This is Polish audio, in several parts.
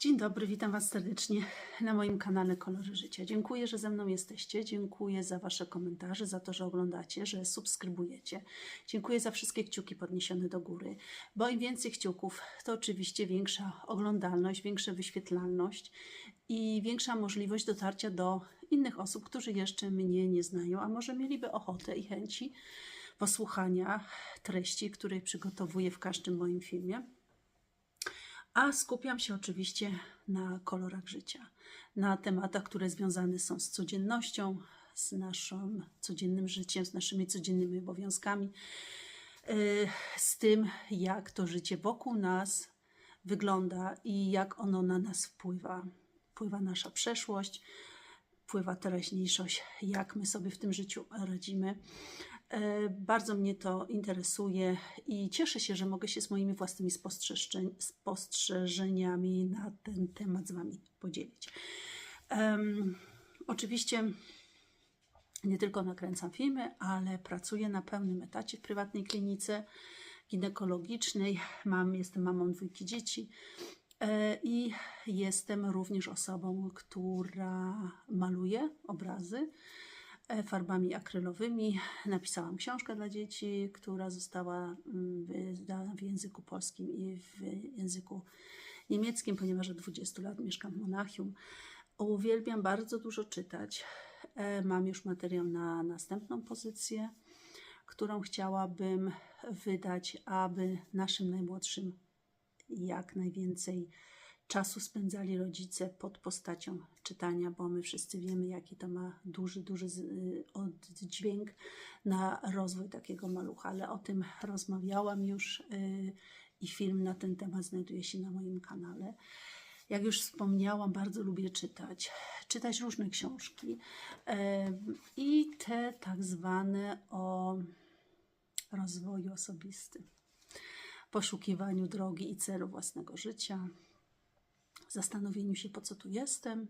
Dzień dobry, witam Was serdecznie na moim kanale Kolory Życia. Dziękuję, że ze mną jesteście. Dziękuję za Wasze komentarze, za to, że oglądacie, że subskrybujecie. Dziękuję za wszystkie kciuki podniesione do góry, bo im więcej kciuków, to oczywiście większa oglądalność, większa wyświetlalność i większa możliwość dotarcia do innych osób, którzy jeszcze mnie nie znają, a może mieliby ochotę i chęci posłuchania treści, które przygotowuję w każdym moim filmie. A skupiam się oczywiście na kolorach życia, na tematach, które związane są z codziennością, z naszym codziennym życiem, z naszymi codziennymi obowiązkami, yy, z tym, jak to życie wokół nas wygląda i jak ono na nas wpływa. Wpływa nasza przeszłość, wpływa teraźniejszość, jak my sobie w tym życiu radzimy. E, Bardzo mnie to interesuje i cieszę się, że mogę się z moimi własnymi spostrzeżeniami na ten temat z Wami podzielić. Em, oczywiście nie tylko nakręcam filmy, ale pracuję na pełnym etacie w prywatnej klinice ginekologicznej. Mam, jestem mamą dwójki dzieci e, i jestem również osobą, która maluje obrazy farbami akrylowymi. Napisałam książkę dla dzieci, która została mm, wydana w języku polskim i w języku niemieckim, ponieważ od 20 lat mieszkam w Monachium. Uwielbiam bardzo dużo czytać. E, Mam już materiał na następną pozycję, którą chciałabym wydać, aby naszym najmłodszym jak najwięcej czasu spędzali rodzice pod postacią czytania, bo my wszyscy wiemy, jaki to ma duży, duży y, oddźwięk na rozwój takiego malucha, ale o tym rozmawiałam już y, i film na ten temat znajduje się na moim kanale. Jak już wspomniałam, bardzo lubię czytać, czytać różne książki em, i te tak zwane o rozwoju osobistym, poszukiwaniu drogi i celu własnego życia, zastanowieniu się, po co tu jestem,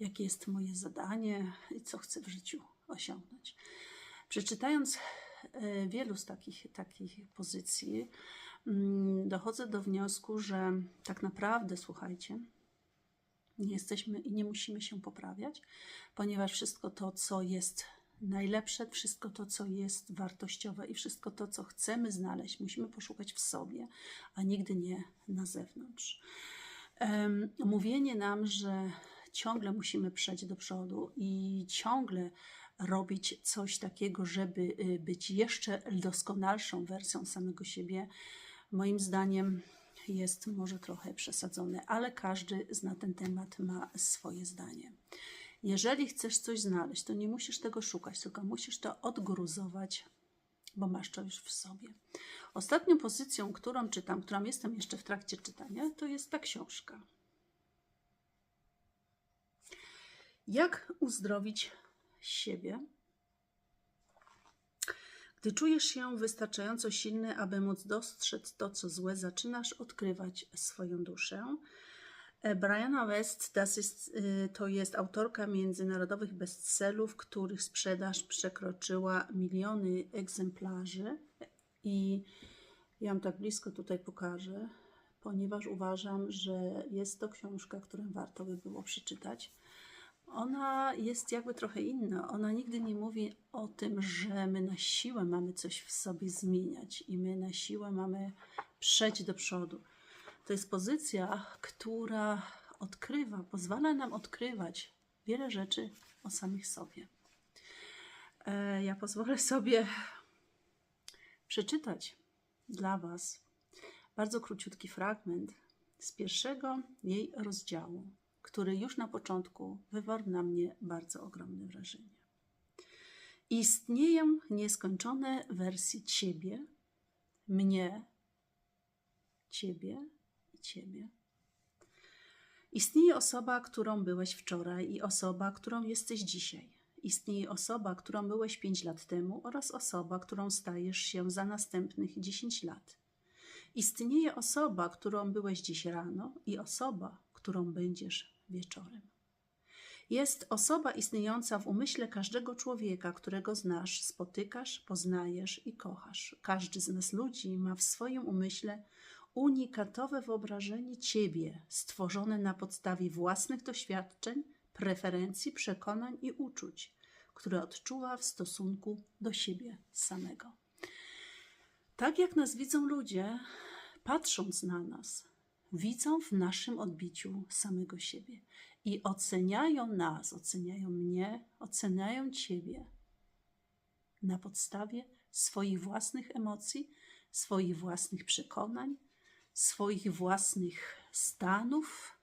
jakie jest moje zadanie i co chcę w życiu osiągnąć. Przeczytając e, wielu z takich, takich pozycji, mm, dochodzę do wniosku, że tak naprawdę, słuchajcie, nie jesteśmy i nie musimy się poprawiać, ponieważ wszystko to, co jest najlepsze, wszystko to, co jest wartościowe i wszystko to, co chcemy znaleźć, musimy poszukać w sobie, a nigdy nie na zewnątrz. Mówienie nam, że ciągle musimy przejść do przodu i ciągle robić coś takiego, żeby y, być jeszcze doskonalszą wersją samego siebie, moim zdaniem jest może trochę przesadzone, ale każdy na ten temat ma swoje zdanie. Jeżeli chcesz coś znaleźć, to nie musisz tego szukać, tylko musisz to odgruzować, bo masz to już w sobie. Ostatnią pozycją, którą czytam, którą jestem jeszcze w trakcie czytania, to jest ta książka. Jak uzdrowić siebie, gdy czujesz się wystarczająco silny, aby móc dostrzec to, co złe, zaczynasz odkrywać swoją duszę. E, Brianna West das y, to jest autorka międzynarodowych bestsellerów, których sprzedaż przekroczyła miliony egzemplarzy. I ja ją tak blisko tutaj pokażę, ponieważ uważam, że jest to książka, którą warto by było przeczytać. Ona jest jakby trochę inna. Ona nigdy nie mówi o tym, że my na siłę mamy coś w sobie zmieniać i my na siłę mamy przejść do przodu. To jest pozycja, która odkrywa, pozwala nam odkrywać wiele rzeczy o samych sobie. E, Ja pozwolę sobie przeczytać dla Was bardzo króciutki fragment z pierwszego jej rozdziału, który już na początku wywarł na mnie bardzo ogromne wrażenie. Istnieją nieskończone wersje Ciebie, mnie, Ciebie Ciebie. Istnieje osoba, którą byłeś wczoraj i osoba, którą jesteś dzisiaj. Istnieje osoba, którą byłeś 5 lat temu oraz osoba, którą stajesz się za następnych 10 lat. Istnieje osoba, którą byłeś dziś rano i osoba, którą będziesz wieczorem. Jest osoba istniejąca w umyśle każdego człowieka, którego znasz, spotykasz, poznajesz i kochasz. Każdy z nas ludzi ma w swoim umyśle unikatowe wyobrażenie ciebie, stworzone na podstawie własnych doświadczeń, preferencji, przekonań i uczuć, które odczuwa w stosunku do siebie samego. Tak jak nas widzą ludzie, patrząc na nas, widzą w naszym odbiciu samego siebie i oceniają nas, oceniają mnie, oceniają Ciebie na podstawie swoich własnych emocji, swoich własnych przekonań, swoich własnych stanów,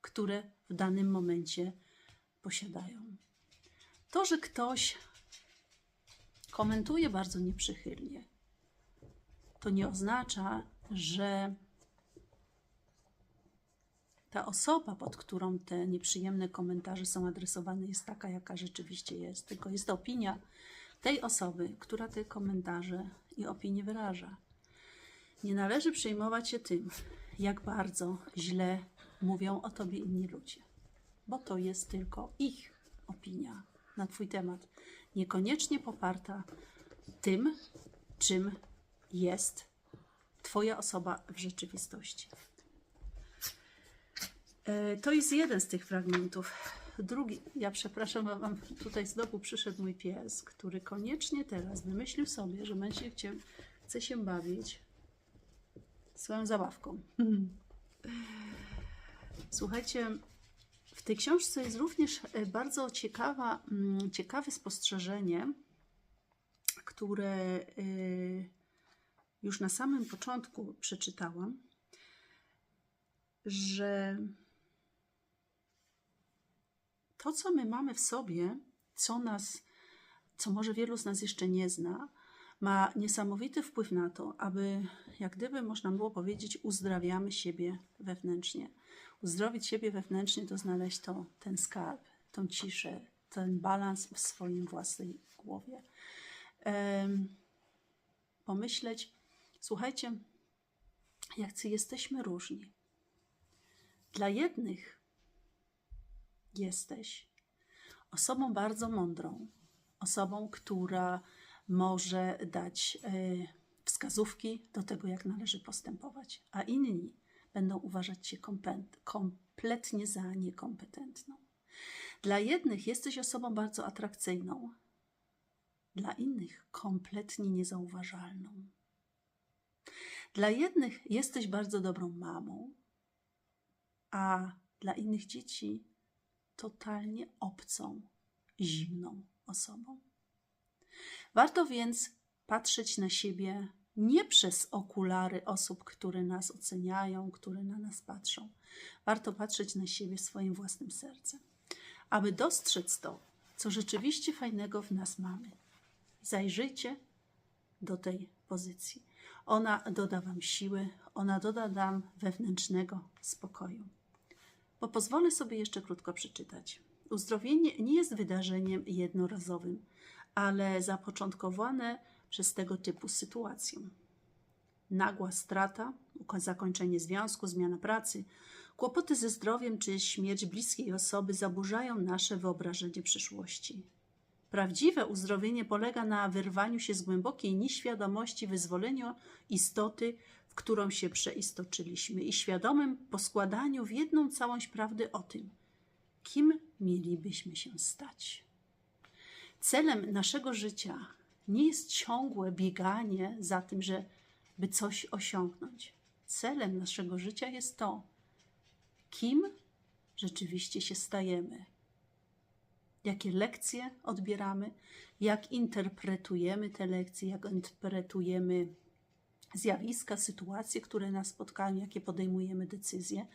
które w danym momencie posiadają. To, że ktoś komentuje bardzo nieprzychylnie, to nie oznacza, że ta osoba, pod którą te nieprzyjemne komentarze są adresowane, jest taka, jaka rzeczywiście jest. Tylko jest opinia tej osoby, która te komentarze i opinie wyraża. Nie należy przejmować się tym, jak bardzo źle mówią o tobie inni ludzie, bo to jest tylko ich opinia na Twój temat, niekoniecznie poparta tym, czym jest Twoja osoba w rzeczywistości. E, To jest jeden z tych fragmentów. Drugi, ja przepraszam, bo wam tutaj znowu przyszedł mój pies, który koniecznie teraz wymyślił sobie, że będzie chce się bawić swoją zabawką. Słuchajcie, w tej książce jest również e, bardzo ciekawa, mm, ciekawe spostrzeżenie, które e, już na samym początku przeczytałam, że to, co my mamy w sobie, co nas, co może wielu z nas jeszcze nie zna, ma niesamowity wpływ na to, aby, jak gdyby można było powiedzieć, uzdrawiamy siebie wewnętrznie. Uzdrowić siebie wewnętrznie to znaleźć to, ten skarb, tą ciszę, ten balans w swoim własnej głowie. Em, pomyśleć, słuchajcie, jacy jesteśmy różni. Dla jednych jesteś osobą bardzo mądrą, osobą, która może dać e, wskazówki do tego, jak należy postępować, a inni będą uważać kompet- kompletnie za niekompetentną. Dla jednych jesteś osobą bardzo atrakcyjną, dla innych kompletnie niezauważalną. Dla jednych jesteś bardzo dobrą mamą, a dla innych dzieci totalnie obcą, zimną osobą. Warto więc patrzeć na siebie nie przez okulary osób, które nas oceniają, które na nas patrzą. Warto patrzeć na siebie swoim własnym sercem, aby dostrzec to, co rzeczywiście fajnego w nas mamy. Zajrzyjcie do tej pozycji. Ona doda Wam siły, ona doda Wam wewnętrznego spokoju. Bo pozwolę sobie jeszcze krótko przeczytać. Uzdrowienie nie jest wydarzeniem jednorazowym, ale zapoczątkowane przez tego typu sytuację. Nagła strata, zakończenie związku, zmiana pracy, kłopoty ze zdrowiem czy śmierć bliskiej osoby zaburzają nasze wyobrażenie przyszłości. Prawdziwe uzdrowienie polega na wyrwaniu się z głębokiej nieświadomości, wyzwoleniu istoty, w którą się przeistoczyliśmy i świadomym poskładaniu w jedną całość prawdy o tym, kim mielibyśmy się stać. Celem naszego życia nie jest ciągłe bieganie za tym, żeby coś osiągnąć. Celem naszego życia jest to, kim rzeczywiście się stajemy jakie lekcje odbieramy, jak interpretujemy te lekcje, jak interpretujemy zjawiska, sytuacje, które nas spotkają, jakie podejmujemy decyzje,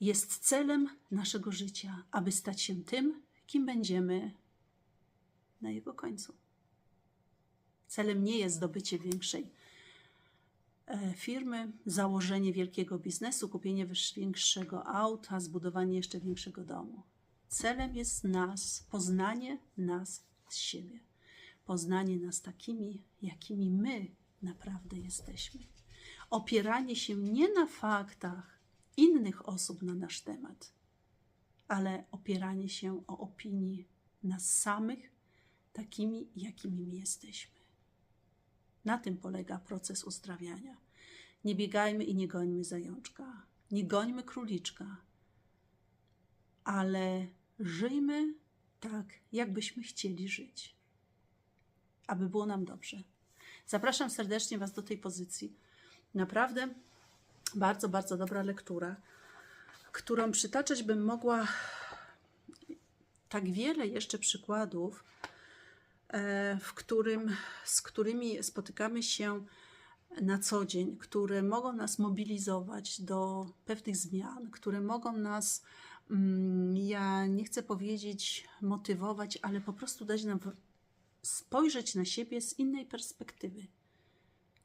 jest celem naszego życia, aby stać się tym, kim będziemy na jego końcu. Celem nie jest zdobycie większej e, firmy, założenie wielkiego biznesu, kupienie większego auta, zbudowanie jeszcze większego domu. Celem jest nas, poznanie nas z siebie. Poznanie nas takimi, jakimi my naprawdę jesteśmy. Opieranie się nie na faktach innych osób na nasz temat, ale opieranie się o opinii nas samych, takimi, jakimi my jesteśmy. Na tym polega proces uzdrawiania. Nie biegajmy i nie gońmy zajączka, nie gońmy króliczka, ale żyjmy tak, jakbyśmy chcieli żyć, aby było nam dobrze. Zapraszam serdecznie Was do tej pozycji. Naprawdę bardzo, bardzo dobra lektura, którą przytaczać bym mogła tak wiele jeszcze przykładów, w którym, z którymi spotykamy się na co dzień, które mogą nas mobilizować do pewnych zmian, które mogą nas, mm, ja nie chcę powiedzieć motywować, ale po prostu dać nam spojrzeć na siebie z innej perspektywy.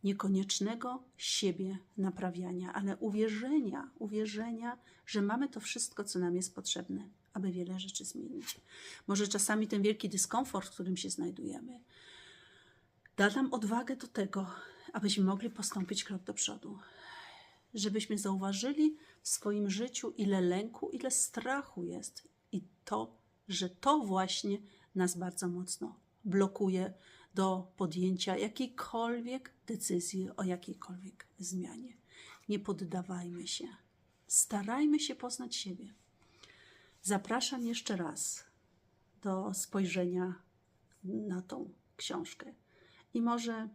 Niekoniecznego siebie naprawiania, ale uwierzenia, uwierzenia, że mamy to wszystko, co nam jest potrzebne, aby wiele rzeczy zmienić. Może czasami ten wielki dyskomfort, w którym się znajdujemy, da nam odwagę do tego, abyśmy mogli postąpić krok do przodu. Żebyśmy zauważyli w swoim życiu, ile lęku, ile strachu jest i to, że to właśnie nas bardzo mocno blokuje do podjęcia jakiejkolwiek decyzji o jakiejkolwiek zmianie. Nie poddawajmy się. Starajmy się poznać siebie. Zapraszam jeszcze raz do spojrzenia na tą książkę i może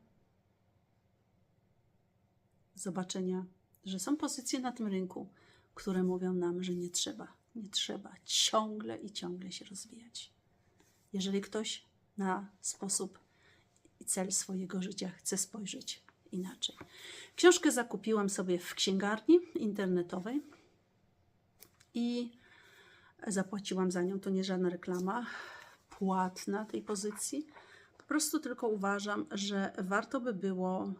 zobaczenia, że są pozycje na tym rynku, które mówią nam, że nie trzeba, nie trzeba ciągle i ciągle się rozwijać. Jeżeli ktoś na sposób i cel swojego życia chce spojrzeć inaczej. Książkę zakupiłam sobie w księgarni internetowej i zapłaciłam za nią. To nie żadna reklama płatna tej pozycji. Po prostu tylko uważam, że warto by było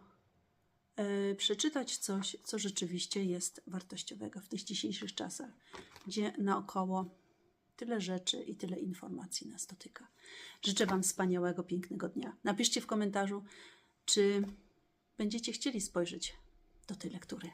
e, przeczytać coś, co rzeczywiście jest wartościowego w tych dzisiejszych czasach, gdzie naokoło tyle rzeczy i tyle informacji nas dotyka. Życzę Wam wspaniałego, pięknego dnia. Napiszcie w komentarzu, czy będziecie chcieli spojrzeć do tej lektury.